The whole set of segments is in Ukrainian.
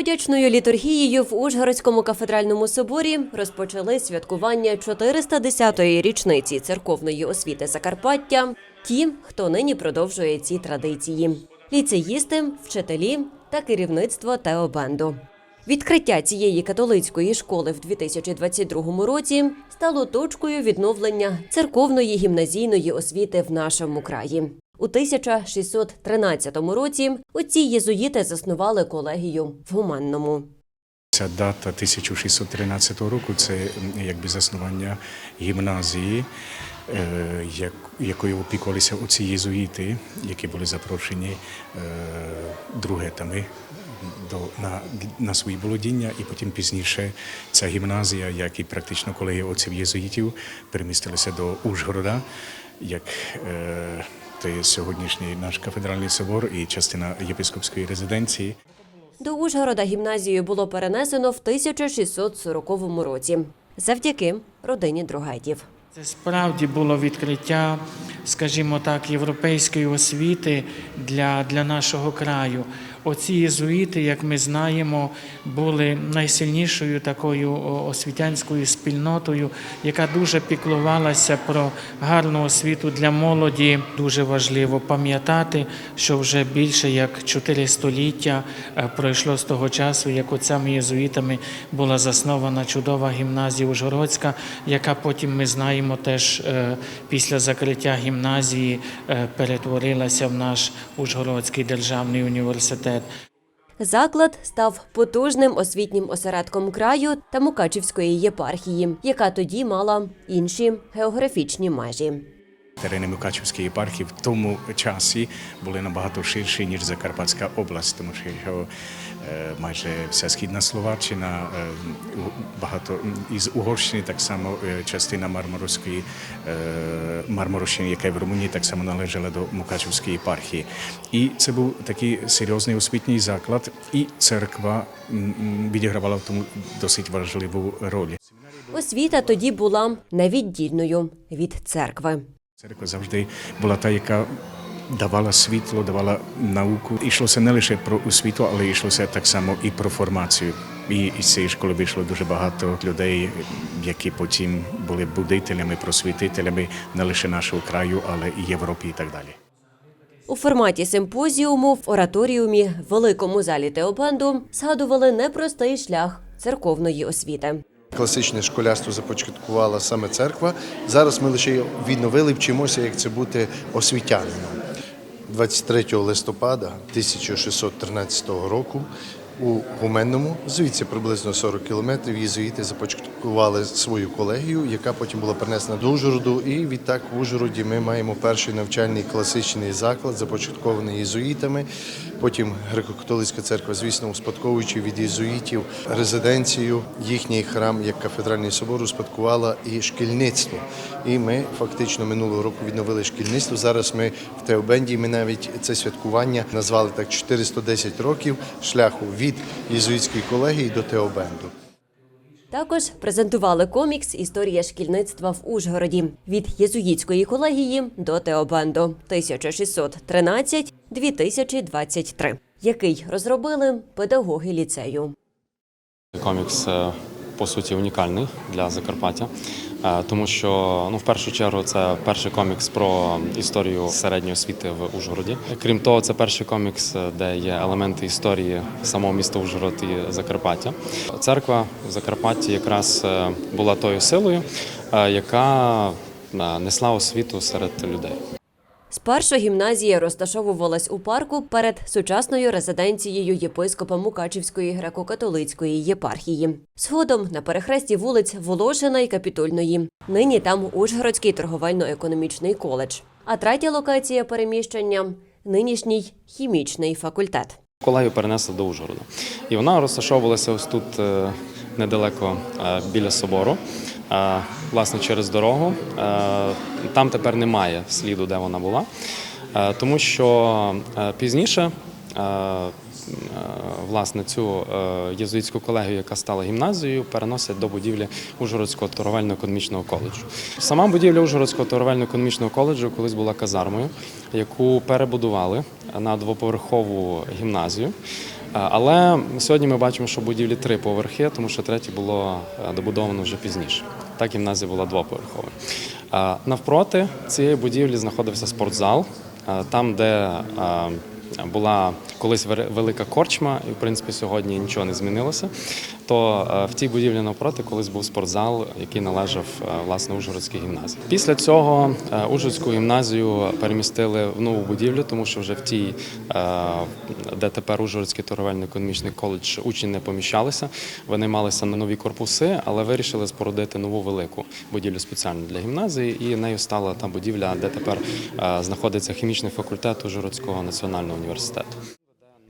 Подячною літургією в Ужгородському кафедральному соборі розпочали святкування 410-ї річниці церковної освіти Закарпаття. Ті, хто нині продовжує ці традиції: ліцеїсти, вчителі та керівництво Теобенду. Відкриття цієї католицької школи в 2022 році стало точкою відновлення церковної гімназійної освіти в нашому краї. У 1613 році отці єзуїти заснували колегію в Гуманному. Ця дата 1613 року це якби заснування гімназії, е, як- якою опікувалися оці єзуїти, які були запрошені е, другетами до, на, на свої володіння, і потім пізніше ця гімназія, як і практично колегія отців єзуїтів, перемістилися до Ужгорода, як е, є сьогоднішній наш кафедральний собор і частина єпископської резиденції. До Ужгорода гімназію було перенесено в 1640 році завдяки родині Дрогетів. Це справді було відкриття, скажімо так, європейської освіти для, для нашого краю. Оці єзуїти, як ми знаємо, були найсильнішою такою освітянською спільнотою, яка дуже піклувалася про гарну освіту для молоді. Дуже важливо пам'ятати, що вже більше як чотири століття е, пройшло з того часу, як отцями єзуїтами була заснована чудова гімназія Ужгородська, яка потім ми знаємо теж е, після закриття гімназії е, перетворилася в наш Ужгородський державний університет. Заклад став потужним освітнім осередком краю та Мукачівської єпархії, яка тоді мала інші географічні межі. Терени Мукачівської єпархії в тому часі були набагато ширші, ніж Закарпатська область, тому що майже вся східна Словаччина, багато із Угорщини, так само частина Марморської Марморщини, яка в Румунії так само належала до Мукачівської єпархії. І це був такий серйозний освітній заклад, і церква відігравала в тому досить важливу роль. Освіта тоді була невіддільною від церкви. Церква завжди була та, яка давала світло, давала науку. Ішлося не лише про освіту, але йшлося так само і про формацію. І із цієї школи вийшло дуже багато людей, які потім були будителями, просвітителями не лише нашого краю, але і Європи і так далі. У форматі симпозіуму в ораторіумі великому залі Теобенду згадували непростий шлях церковної освіти. Класичне школярство започаткувала саме церква. Зараз ми лише відновили, вчимося, як це бути освітянином. 23 листопада 1613 року у Гуменному, звідси приблизно 40 кілометрів, єзуїти започаткували свою колегію, яка потім була перенесена до Ужгороду. І відтак в Ужгороді ми маємо перший навчальний класичний заклад, започаткований єзуїтами. Потім греко-католицька церква, звісно, успадковуючи від єзуїтів резиденцію, їхній храм, як кафедральний собор, успадкувала і шкільництво. І ми фактично минулого року відновили шкільництво. Зараз ми в Теобенді. Ми навіть це святкування назвали так 410 років шляху від єзуїтської колегії до Теобенду. Також презентували комікс Історія шкільництва в Ужгороді від єзуїтської колегії до Теобенду 1613-2023, який розробили педагоги ліцею. Комікс е, по суті унікальний для Закарпаття, е, тому що ну в першу чергу це перший комікс про історію середньої освіти в Ужгороді. Крім того, це перший комікс, е, де є елементи історії самого міста Ужгород і Закарпаття. Церква в Закарпатті якраз була тою силою, яка несла освіту серед людей. Спершу гімназія розташовувалась у парку перед сучасною резиденцією єпископа Мукачівської греко-католицької єпархії. Згодом на перехресті вулиць Волошина і Капітульної. Нині там Ужгородський торговельно-економічний коледж. А третя локація переміщення нинішній хімічний факультет. Колегію перенесли до Ужгорода. І вона розташовувалася ось тут е, недалеко е, біля собору, власне, через дорогу. Там тепер немає сліду, де вона була, тому що пізніше. Власне, цю е, єзуїтську колегію, яка стала гімназією, переносять до будівлі Ужгородського торговельно-економічного коледжу. Сама будівля Ужгородського торговельно-економічного коледжу колись була казармою, яку перебудували на двоповерхову гімназію. Але сьогодні ми бачимо, що будівлі три поверхи, тому що третє було е, добудовано вже пізніше. Так гімназія була двоповерхова. Е, Навпроти цієї будівлі знаходився спортзал, е, там, де е, була колись велика корчма, і в принципі сьогодні нічого не змінилося. То е, в тій будівлі навпроти колись був спортзал, який належав е, власне Ужгородській гімназії. Після цього е, Ужгородську гімназію перемістили в нову будівлю, тому що вже в тій, де тепер Ужгородський торговельно-економічний коледж, учні не поміщалися. Вони малися на нові корпуси, але вирішили спорудити нову велику будівлю спеціально для гімназії, і нею стала та будівля, де тепер знаходиться хімічний факультет Ужгородського національного університету.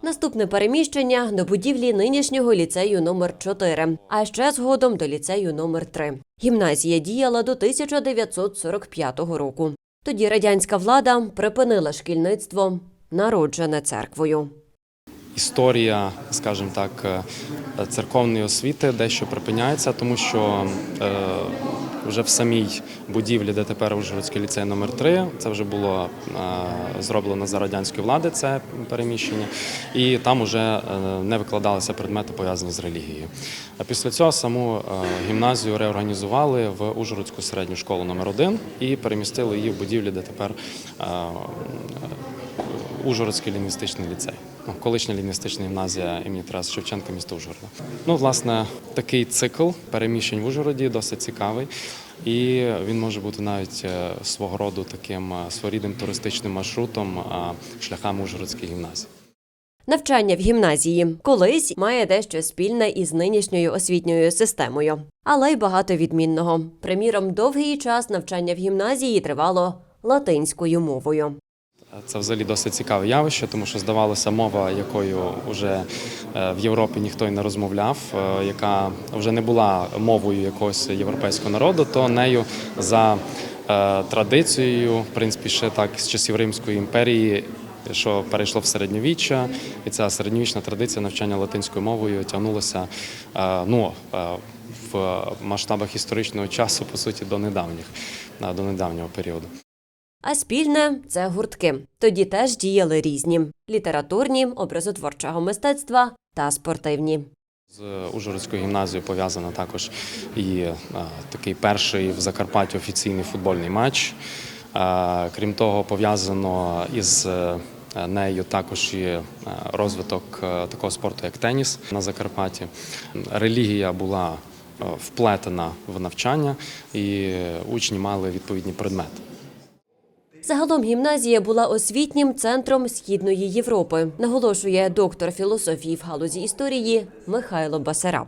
Наступне переміщення до будівлі нинішнього ліцею номер 4 а ще згодом до ліцею номер 3 Гімназія діяла до 1945 року. Тоді радянська влада припинила шкільництво, народжене церквою. Історія, скажімо так, е, церковної освіти дещо припиняється, тому що е, вже в самій будівлі, де тепер Ужгородський ліцей номер 3 це вже було е, зроблено за радянської влади, це переміщення, і там вже не викладалися предмети пов'язані з релігією. А після цього саму гімназію реорганізували в Ужгородську середню школу номер 1 і перемістили її в будівлі, де тепер Ужгородський лінгвістичний ліцей. Ну, колишня лінгвістична гімназія імені Тараса Шевченка міста Ужгорода. Ну, власне, такий цикл переміщень в Ужгороді досить цікавий. І він може бути навіть е, свого роду таким е, своєрідним туристичним маршрутом е, шляхами Ужгородської гімназії. Навчання в гімназії колись має дещо спільне із нинішньою освітньою системою, але й багато відмінного. Приміром, довгий час навчання в гімназії тривало латинською мовою. Це взагалі досить цікаве явище, тому що здавалося, мова, якою вже е, в Європі ніхто й не розмовляв, е, яка вже не була мовою якогось європейського народу, то нею за е, традицією, в принципі, ще так з часів Римської імперії. Що перейшло в середньовіччя, і ця середньовічна традиція навчання латинською мовою тягнулася ну, в масштабах історичного часу, по суті, до недавніх, до недавнього періоду. А спільне це гуртки. Тоді теж діяли різні: літературні, образотворчого мистецтва та спортивні. З Ужгородською гімназією пов'язано також і е, такий перший в Закарпатті офіційний футбольний матч. Е, Крім того, пов'язано із е, нею також і розвиток такого спорту, як теніс на Закарпатті. Релігія була вплетена в навчання, і учні мали відповідні предмети. Загалом гімназія була освітнім центром Східної Європи, наголошує доктор філософії в галузі історії Михайло Басараб.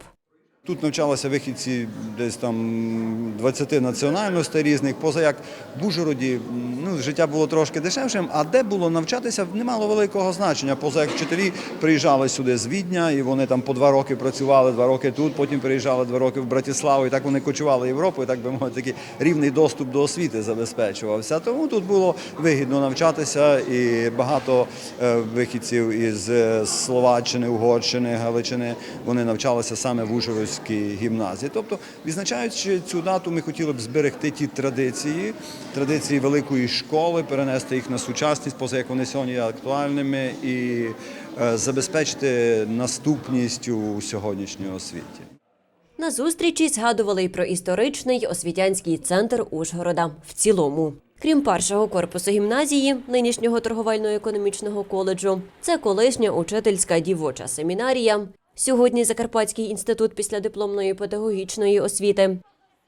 Тут навчалися вихідці десь там 20 національностей різних, поза як в Ужгороді ну, життя було трошки дешевшим, а де було навчатися, не мало великого значення. Поза як вчителі приїжджали сюди з Відня, і вони там по два роки працювали, два роки тут, потім приїжджали два роки в Братиславу, і так вони кочували Європою, так би мовити, такий рівний доступ до освіти забезпечувався. Тому тут було вигідно навчатися, і багато е, вихідців із е, Словаччини, Угорщини, Галичини вони навчалися саме в Ужгородській гімназії. Тобто, відзначаючи цю дату, ми хотіли б зберегти ті традиції, традиції великої школи, перенести їх на сучасність, поза як вони сьогодні є актуальними, і е, забезпечити наступність у сьогоднішньому освіті. На зустрічі згадували й про історичний освітянський центр Ужгорода в цілому. Крім першого корпусу гімназії, нинішнього торговельно-економічного коледжу, це колишня учительська дівоча семінарія, сьогодні Закарпатський інститут післядипломної педагогічної освіти,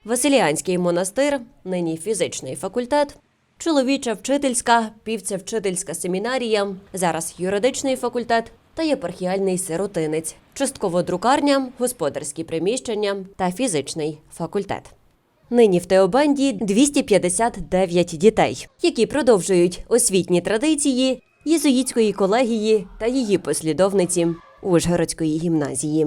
Василіанський монастир, нині фізичний факультет, чоловіча вчительська, півця-вчительська семінарія, зараз юридичний факультет та єпархіальний сиротинець, частково друкарня, господарські приміщення та фізичний факультет. Нині в Теобанді 259 дітей, які продовжують освітні традиції єзуїтської колегії та її послідовниці Ужгородської гімназії.